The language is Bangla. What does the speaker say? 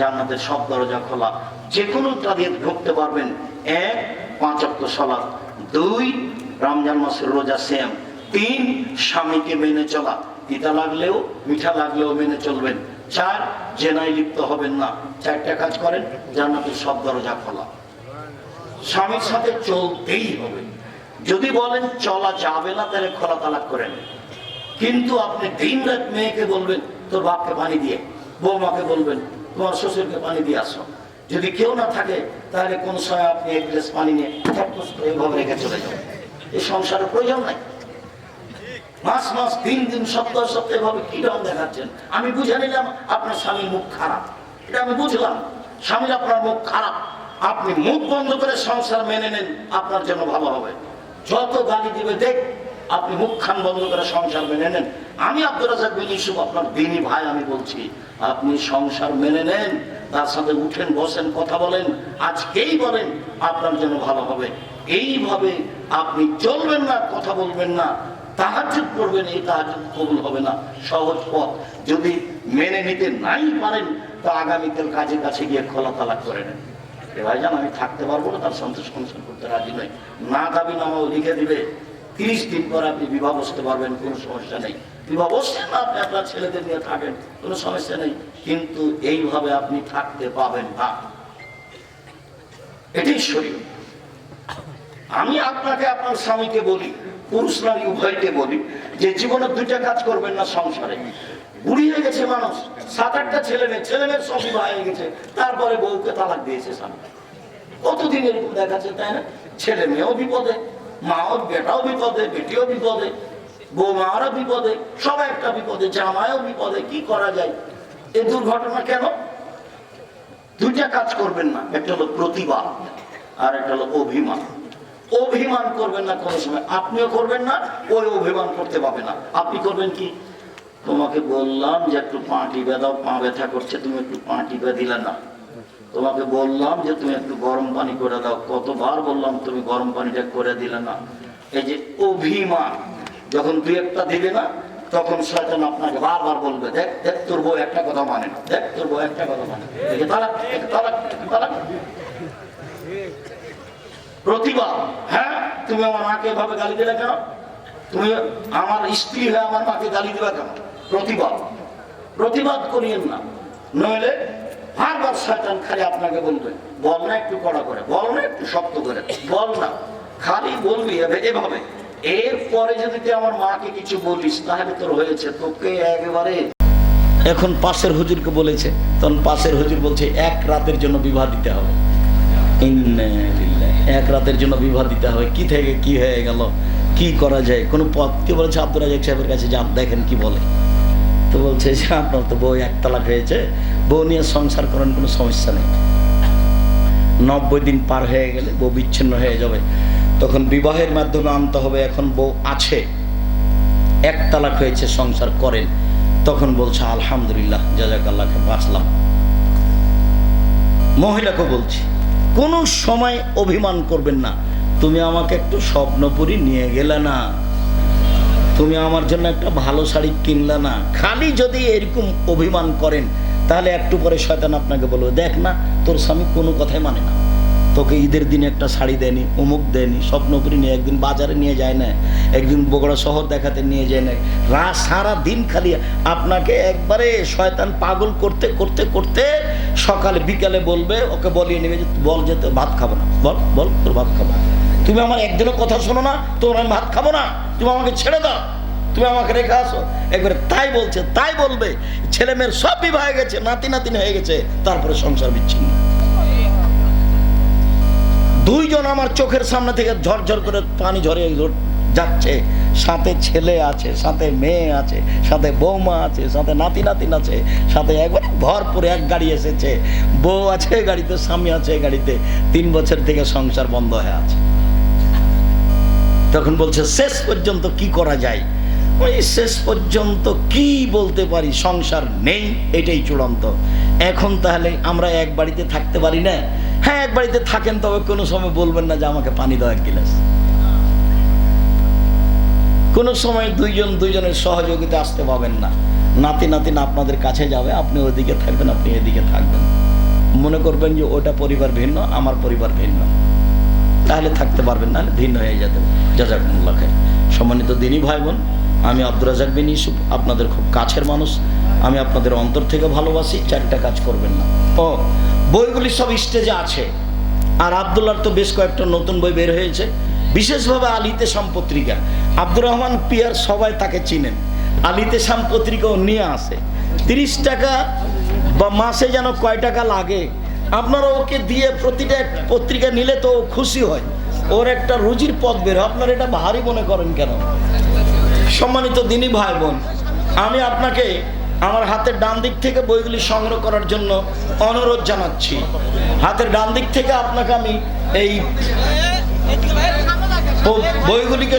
জান্নাতের সব দরজা খোলা। যে কোনোটা দিয়ে ঢুকতে পারবেন। এক, পাঁচ অক্ট সলাপ দুই, রমজান মাসের রোজা সেম তিন, স্বামীকে মেনে চলা। তিতা লাগলেও, মিঠা লাগলেও মেনে চলবেন। চার, জেনায় লিপ্ত হবেন না। চারটা কাজ করেন, জান্নাতের সব দরজা খোলা। স্বামীর সাথে চলতেই হবে। যদি বলেন, চলা যাবে না, তাহলে খোলা তালাক করেন। কিন্তু আপনি দিন রাত মেয়েকে বলবেন, তোর বাপকে পানি দিয়ে, বৌমাকে বলবেন তোমার শ্বশুরকে পানি দিয়ে আসো। যদি কেউ না থাকে, তাহলে কোন সময় আপনি এক গ্লাস পানি নিয়ে রেখে চলে যাবেন এই সংসারের প্রয়োজন নাই। মাস মাস, দিন দিন, সপ্তাহ সপ্তাহ এভাবে কি রকম দেখাচ্ছেন? আমি বুঝে নিলাম আপনার স্বামীর মুখ খারাপ। এটা আমি বুঝলাম। স্বামীর আপনার মুখ খারাপ। আপনি মুখ বন্ধ করে সংসার মেনে নেন, আপনার জন্য ভালো হবে। যত গালি দিবে দেখ আপনি মুখ খান বন্ধ করে সংসার মেনে নেন। আমি আব্দুল রাজাক বিন ইউসুফ, আপনার দিনই ভাই আমি বলছি, আপনি সংসার মেনে নেন, তার সাথে উঠেন, বসেন, কথা বলেন, আজকেই বলেন আপনার জন্য ভালো হবে। এইভাবে আপনি চলবেন না, কথা বলবেন না তাহাজুদ করবেন, এই তাহাজুদ কবুল হবে না। সহজ পথ। যদি মেনে নিতে নাই পারেন, তা আগামীকাল কাজের কাছে গিয়ে খোলা তালাক করে নেন। ভাইজান, আমি থাকতে পারব না, তার সন্তোষ সংসার করতে রাজি নয় না দাবি নামাও লিখে দিবে। তিরিশ দিন পর আপনি বিবাহ বসতে পারবেন, কোনো সমস্যা নেই। বিবাহ বসছেন না আপনি আপনার ছেলেদের নিয়ে থাকেন, কোনো সমস্যা নেই। কিন্তু এইভাবে আপনি থাকতে পাবেন না। এটাই শরীর। আমি আপনাকে আপনার স্বামীকে বলি, পুরুষ নারী উভয়কে বলি, যে জীবনে দুইটা কাজ করবেন না সংসারে। বুড়ি হয়ে গেছে মানুষ, সাত আটটা ছেলে মেয়ে, ছেলে মেয়ের সব হয়ে গেছে, তারপরে বউকে তালাক দিয়েছে স্বামী। কতদিন এরকম দেখাচ্ছে, তাই না? ছেলে মেয়েও বিপদে মাও বেটাও বিপদে, বেটিও বিপদে বৌমারও বিপদে, সবাই একটা বিপদে জামায়ও বিপদে, কি করা যায়? এই দুর্ঘটনা কেন? দুইটা কাজ করবেন না, একটা হলো প্রতিভা আর একটা হলো অভিমান। অভিমান করবেন না কোনো সময়, আপনিও করবেন না, ওই অভিমান করতে পাবে না। আপনি করবেন কি? তোমাকে বললাম যে একটু পা টিপে দাও, পা ব্যথা করছে, তুমি একটু পা টিপে দিলে না। তোমাকে বললাম যে তুমি একটু গরম পানি করে দাও। কতবার বললাম, তুমি গরম পানিটা করে দিলে না। এই যে অভিমান, যখন দুই একটা দিবে না, তখন শয়তান আপনাকে বারবার বলবে, দেখ দেখ, তোর বউ একটা কথা মানে না। দেখ, তোর বউ একটা কথা মানে তালাক একে তালাক তালাক। প্রতিভা হ্যাঁ? তুমি আমার মাকে এভাবে গালি দিলে কেন? তুমি আমার স্ত্রী হয়ে আমার মাকে গালি দিবে কেন? প্রতিবাদ। প্রতিবাদ করিয়েন না। নইলে শয়তান খালি আপনাকে বলবে, বল না একটু কড়া করে, বল না একটু শক্ত করে, বল না, খালি বলবি এভাবে- এরপরে যদি তুই আমার মাকে কিছু বলিস, তাহলে তোর হয়েছে তোকে একেবারে। এখন পাশের হুজুরকে বলেছে, তখন পাশের হুজুর বলছে, এক রাতের জন্য বিবাহ দিতে হবে। এক রাতের জন্য বিবাহ দিতে হবে। কি থেকে কি হয়ে গেল? কি করা যায়? কোনো পথ কে বলেছে আব্দুল রাজাক সাহেবের কাছে যান, দেখেন কি বলে। তো বলছে যে, আপনার তো বউ এক তালাক হয়েছে। বউ নিয়ে সংসার করেন কোনো সমস্যা নেই। নব্বই দিন পার হয়ে গেলে বউ বিচ্ছিন্ন হয়ে যাবে। তখন বিবাহের মাধ্যমে আনতে হবে, এখন বউ আছে। এক তালাক হয়েছে, সংসার করেন। তখন বলছে, আলহামদুলিল্লাহ জাজাক আল্লাহকে বাঁচলাম। মহিলাকে বলছি, কোনো সময় অভিমান করবেন না। তুমি আমাকে একটু স্বপ্নপুরি নিয়ে গেলে না। তুমি আমার জন্য একটা ভালো শাড়ি কিনলে না। খালি যদি এরকম অভিমান করেন, তাহলে একটু পরে শয়তান আপনাকে বলবে, দেখ না, তোর স্বামী কোনো কথাই মানে না। তোকে ঈদের দিনে একটা শাড়ি দেয়নি, অমুক দেয়নি, স্বপ্নপুরি নিয়ে একদিন বাজারে নিয়ে যায় না একদিন বগুড়া শহর দেখাতে নিয়ে যায় না রা, সারা দিন খালি আপনাকে একবারে শয়তান পাগল করতে করতে করতে সকালে, বিকালে বলবে, ওকে বলিয়ে নেবে যে, বল যে ভাত খাব না। বল বল, তোর ভাত খাব না। তুমি আমার একদিনও কথা শোনো না তোর আমি ভাত খাব না, তুমি আমাকে ছেড়ে দাও। তুমি আমাকে রেখে আসো। একবারে তাই বলছে, তাই বলবে। ছেলে মেয়ের সব বিবাহ হয়ে গেছে, নাতি নাতিন হয়ে গেছে, তারপরে সংসার বিচ্ছিন্ন। দুইজন আমার চোখের সামনে থেকে ঝরঝর করে পানি ঝরে যাচ্ছে। সাথে ছেলে আছে, সাথে মেয়ে আছে, সাথে বৌমা আছে, সাথে নাতি নাতিন আছে, সাথে একবার ভরপুর এক গাড়ি এসেছে। বউ আছে গাড়িতে, স্বামী আছে গাড়িতে। তিন বছর থেকে সংসার বন্ধ হয়ে আছে। তখন বলছে, শেষ পর্যন্ত কি করা যায়? ওই শেষ পর্যন্ত কি বলতে পারি? সংসার নেই, এটাই চূড়ান্ত। এখন তাহলে আমরা এক বাড়িতে থাকতে পারি না? হ্যাঁ এক বাড়িতে থাকেন, তবে কোনো সময় বলবেন না যে আমাকে পানি দাও এক গিলাস। কোনো সময় দুইজন, দুইজনের সহযোগিতা আসতে পাবেন না। নাতি নাতিন আপনাদের কাছে যাবে, আপনি ওদিকে থাকবেন, আপনি এদিকে থাকবেন। মনে করবেন যে ওটা পরিবার ভিন্ন, আমার পরিবার ভিন্ন। তাহলে থাকতে পারবেন না ভিন্ন হয়ে যেতে জাজাকুমুল্লাহ খাই সম্মানিত দিনী ভাই বোন আমি আব্দুর রাজাক বিন ইউসুফ, আপনাদের খুব কাছের মানুষ। আমি আপনাদের অন্তর থেকে ভালোবাসি, চারটা কাজ করবেন না। ও, বইগুলি সব স্টেজে আছে। আর আবদুল্লার তো বেশ কয়েকটা নতুন বই বের হয়েছে। বিশেষভাবে আলিতে সাম পত্রিকা আব্দুর রহমান পিয়ার সবাই তাকে চিনেন। আলিতে সাম পত্রিকাও নিয়ে আসে। তিরিশ টাকা বা মাসে যেন কয় টাকা লাগে আপনারা ওকে দিয়ে প্রতিটা পত্রিকা নিলে তো খুশি হয়। ওর একটা রুজির পথ বের। আপনারা এটা ভারী মনে করেন কেন? সম্মানিত দিনী ভাই বোন আমি আপনাকে আমার হাতের ডান দিক থেকে বইগুলি সংগ্রহ করার জন্য অনুরোধ জানাচ্ছি। হাতের ডান দিক থেকে আপনাকে আমি এই বইগুলিকে